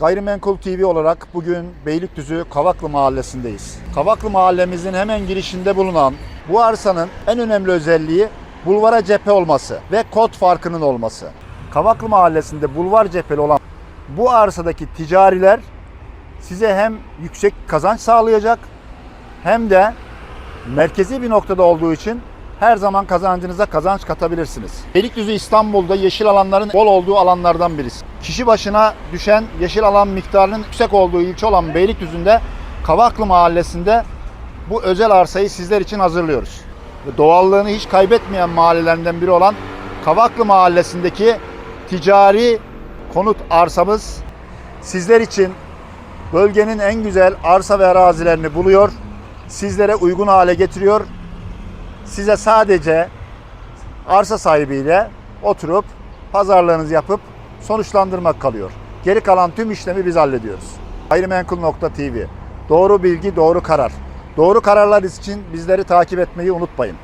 Gayrimenkul TV olarak bugün Beylikdüzü Kavaklı Mahallesi'ndeyiz. Kavaklı Mahallemizin hemen girişinde bulunan bu arsanın en önemli özelliği bulvara cephe olması ve kod farkının olması. Kavaklı Mahallesi'nde bulvar cepheli olan bu arsadaki ticariler size hem yüksek kazanç sağlayacak hem de merkezi bir noktada olduğu için her zaman kazancınıza kazanç katabilirsiniz. Beylikdüzü İstanbul'da yeşil alanların bol olduğu alanlardan birisi. Kişi başına düşen yeşil alan miktarının yüksek olduğu ilçe olan Beylikdüzü'nde Kavaklı Mahallesi'nde bu özel arsayı sizler için hazırlıyoruz. Doğallığını hiç kaybetmeyen mahallelerinden biri olan Kavaklı Mahallesi'ndeki ticari konut arsamız sizler için bölgenin en güzel arsa ve arazilerini buluyor, sizlere uygun hale getiriyor. Size sadece arsa sahibiyle oturup pazarlığınızı yapıp sonuçlandırmak kalıyor. Geri kalan tüm işlemi biz hallediyoruz. Gayrimenkul.tv Doğru bilgi, doğru karar. Doğru kararlar için bizleri takip etmeyi unutmayın.